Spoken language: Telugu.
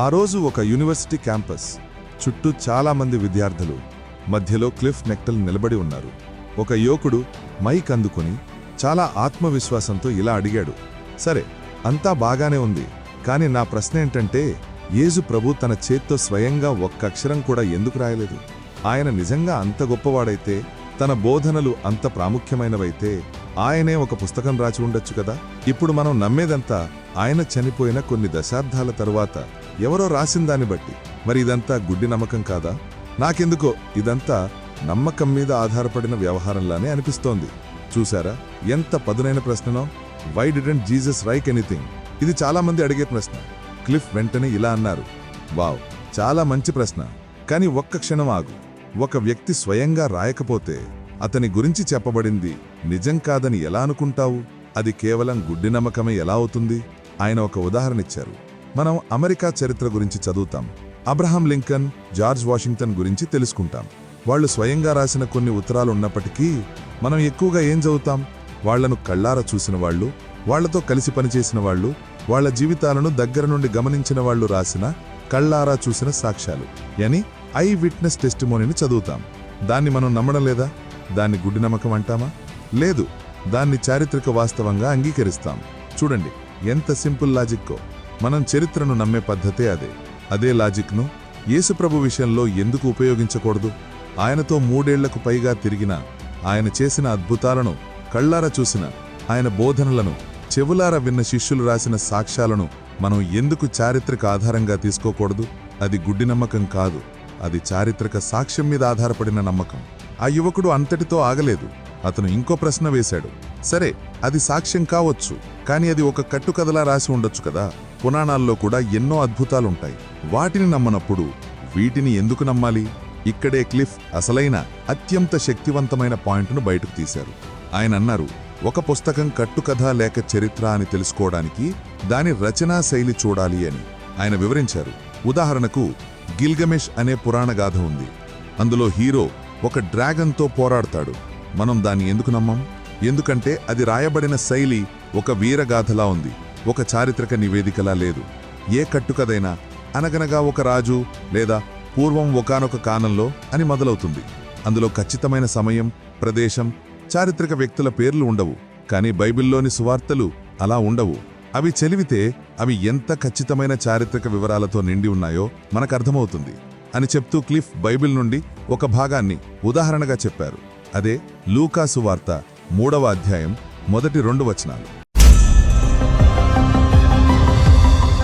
ఆ రోజు ఒక యూనివర్సిటీ క్యాంపస్ చుట్టూ చాలామంది విద్యార్థులు మధ్యలో క్లిఫ్ నెక్టల్ నిలబడి ఉన్నారు. ఒక యువకుడు మైక్ అందుకుని చాలా ఆత్మవిశ్వాసంతో ఇలా అడిగాడు సరే అంతా బాగానే ఉంది కానీ నా ప్రశ్న ఏంటంటే యేజు ప్రభు తన చేత్తో స్వయంగా ఒక్క అక్షరం కూడా ఎందుకు రాయలేదు? ఆయన నిజంగా అంత గొప్పవాడైతే తన బోధనలు అంత ప్రాముఖ్యమైనవైతే ఆయనే ఒక పుస్తకం రాసి ఉండొచ్చు కదా? ఇప్పుడు మనం నమ్మేదంతా ఆయన చనిపోయిన కొన్ని దశాబ్దాల తరువాత ఎవరో రాసిన దాన్ని బట్టి. మరి ఇదంతా గుడ్డి నమ్మకం కాదా? నాకెందుకో ఇదంతా నమ్మకం మీద ఆధారపడిన వ్యవహారంలానే అనిపిస్తోంది. చూసారా ఎంత పదునైన ప్రశ్ననో? Why didn't Jesus write anything ఇది చాలామంది అడిగే ప్రశ్న. క్లిఫ్ వెంటనే ఇలా అన్నారు. వావ్ చాలా మంచి ప్రశ్న. కానీ ఒక్క క్షణం ఆగు. ఒక వ్యక్తి స్వయంగా రాయకపోతే అతని గురించి చెప్పబడింది నిజం కాదని ఎలా అనుకుంటావు? అది కేవలం గుడ్డి నమ్మకమే ఎలా అవుతుంది? ఆయన ఒక ఉదాహరణ ఇచ్చారు. మనం అమెరికా చరిత్ర గురించి చదువుతాం. అబ్రహాం లింకన్ జార్జ్ వాషింగ్టన్ గురించి తెలుసుకుంటాం. వాళ్ళు స్వయంగా రాసిన కొన్ని ఉత్తరాలు ఉన్నప్పటికీ మనం ఎక్కువగా ఏం చదువుతాం? వాళ్ళను కళ్ళారా చూసిన వాళ్ళు వాళ్ళతో కలిసి పనిచేసిన వాళ్ళు వాళ్ళ జీవితాలను దగ్గర నుండి గమనించిన వాళ్ళు రాసిన కళ్ళారా చూసిన సాక్ష్యాలు. అని ఐ విట్నెస్ టెస్టిమోనీని చదువుతాం. దాన్ని మనం నమ్మడం లేదా? దాన్ని గుడ్డి నమ్మకం అంటామా? లేదు దాన్ని చారిత్రక వాస్తవంగా అంగీకరిస్తాం. చూడండి ఎంత సింపుల్ లాజిక్కో. మనం చరిత్రను నమ్మే పద్ధతే అదే. అదే లాజిక్ను యేసుప్రభు విషయంలో ఎందుకు ఉపయోగించకూడదు? ఆయనతో మూడేళ్ళకు పైగా తిరిగిన ఆయన చేసిన అద్భుతాలను కళ్ళారా చూసిన ఆయన బోధనలను చెవులార విన్న శిష్యులు రాసిన సాక్ష్యాలను మనం ఎందుకు చారిత్రక ఆధారంగా తీసుకోకూడదు? అది గుడ్డి నమ్మకం కాదు. అది చారిత్రక సాక్ష్యం మీద ఆధారపడిన నమ్మకం. ఆ యువకుడు అంతటితో ఆగలేదు. అతను ఇంకో ప్రశ్న వేశాడు. సరే అది సాక్ష్యం కావచ్చు కానీ అది ఒక కట్టుకథలా రాసి ఉండొచ్చు కదా. పురాణాల్లో కూడా ఎన్నో అద్భుతాలుంటాయి. వాటిని నమ్మనప్పుడు వీటిని ఎందుకు నమ్మాలి? ఇక్కడే క్లిఫ్ అసలైన అత్యంత శక్తివంతమైన పాయింట్ను బయటకు తీశారు. ఆయన అన్నారు ఒక పుస్తకం కట్టుకథ లేక చరిత్ర అని తెలుసుకోవడానికి దాని రచనా శైలి చూడాలి అని. ఆయన వివరించారు. ఉదాహరణకు గిల్గమేష్ అనే పురాణగాథ ఉంది. అందులో హీరో ఒక డ్రాగన్తో పోరాడతాడు. మనం దాన్ని ఎందుకు నమ్మం? ఎందుకంటే అది రాయబడిన శైలి ఒక వీరగాథలా ఉంది ఒక చారిత్రక నివేదికలా లేదు. ఏ కట్టుకదైనా అనగనగా ఒక రాజు లేదా పూర్వం ఒకానొక కాలంలో అని మొదలవుతుంది. అందులో ఖచ్చితమైన సమయం ప్రదేశం చారిత్రక వ్యక్తుల పేర్లు ఉండవు కానీ బైబిల్లోని సువార్తలు అలా ఉండవు. అవి చెలివితే అవి ఎంత ఖచ్చితమైన చారిత్రక వివరాలతో నిండి ఉన్నాయో మనకర్థమవుతుంది అని చెప్తూ క్లిఫ్ బైబిల్ నుండి ఒక భాగాన్ని ఉదాహరణగా చెప్పారు. అదే లూకాసు వార్త మూడవ అధ్యాయం మొదటి రెండు వచనాలు.